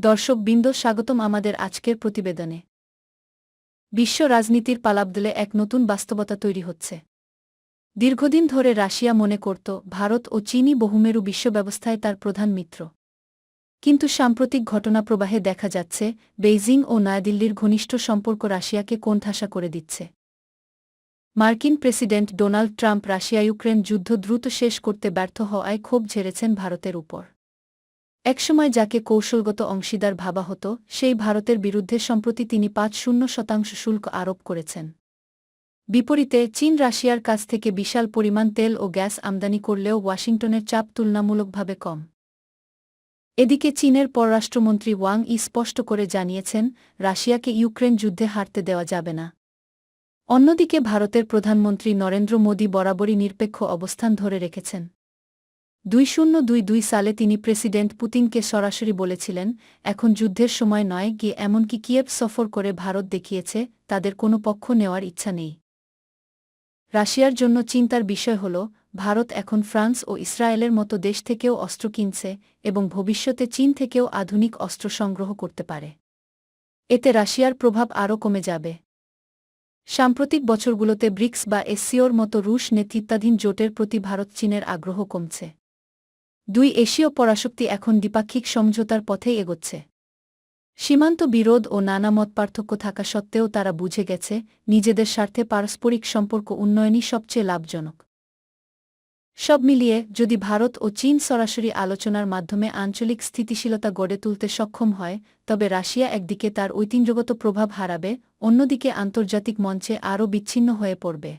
দর্শক বৃন্দ স্বাগতম আমাদের আজকের প্রতিবেদনে। বিশ্ব রাজনীতির পালাবদলে এক নতুন বাস্তবতা তৈরি হচ্ছে। দীর্ঘদিন ধরে রাশিয়া মনে করত, ভারত ও চীনই বহুমেরু বিশ্বব্যবস্থায় তার প্রধান মিত্র। কিন্তু সাম্প্রতিক ঘটনাপ্রবাহে দেখা যাচ্ছে, বেইজিং ও নয়াদিল্লির ঘনিষ্ঠ সম্পর্ক রাশিয়াকে কোণঠাসা করে দিচ্ছে। মার্কিন president Donald Trump Russia Ukraine যুদ্ধ দ্রুত শেষ করতে ব্যর্থ হওয়ায় ক্ষোভ ঝেড়েছেন ভারতের উপর। একসময় যাকে কৌশলগত অংশীদার ভাবা হতো, সেই ভারতের বিরুদ্ধে সম্প্রতি তিনি পাঁচ শূন্য শতাংশ শুল্ক আরোপ করেছেন। বিপরীতে, চীন রাশিয়ার কাছ থেকে বিশাল পরিমাণ তেল ও গ্যাস আমদানি করলেও ওয়াশিংটনের চাপ তুলনামূলকভাবে কম। এদিকে চীনের পররাষ্ট্রমন্ত্রী ওয়াং ই স্পষ্ট করে জানিয়েছেন, রাশিয়াকে ইউক্রেন যুদ্ধে হারতে দেওয়া যাবে না। অন্যদিকে ভারতের প্রধানমন্ত্রী নরেন্দ্র মোদী বরাবরই নিরপেক্ষ অবস্থান ধরে রেখেছেন। দুই শূন্য দুই দুই সালে তিনি প্রেসিডেন্ট পুতিনকে সরাসরি বলেছিলেন, এখন যুদ্ধের সময় নয়, গিয়ে এমনকি কিয়েভ সফর করে ভারত দেখিয়েছে, তাদের কোনো পক্ষ নেওয়ার ইচ্ছা নেই। রাশিয়ার জন্য চিন্তার বিষয় হল, ভারত এখন ফ্রান্স ও ইসরায়েলের মতো দেশ থেকেও অস্ত্র কিনছে এবং ভবিষ্যতে চীন থেকেও আধুনিক অস্ত্র সংগ্রহ করতে পারে। এতে রাশিয়ার প্রভাব আরও কমে যাবে। সাম্প্রতিক বছরগুলোতে ব্রিক্স বা এসসিওর মতো রুশ নেতৃত্বাধীন জোটের প্রতি ভারত চীনের আগ্রহ কমছে। দুই এশীয় পরাশক্তি এখন দ্বিপাক্ষিক সমঝোতার পথেই এগোচ্ছে। সীমান্ত বিরোধ ও নানা মত পার্থক্য থাকা সত্ত্বেও তারা বুঝে গেছে, নিজেদের স্বার্থে পারস্পরিক সম্পর্ক উন্নয়নই সবচেয়ে লাভজনক। সব মিলিয়ে যদি ভারত ও চীন সরাসরি আলোচনার মাধ্যমে আঞ্চলিক স্থিতিশীলতা গড়ে তুলতে সক্ষম হয়, তবে রাশিয়া একদিকে তার ঐতিহ্যগত প্রভাব হারাবে, অন্যদিকে আন্তর্জাতিক মঞ্চে আরও বিচ্ছিন্ন হয়ে পড়বে।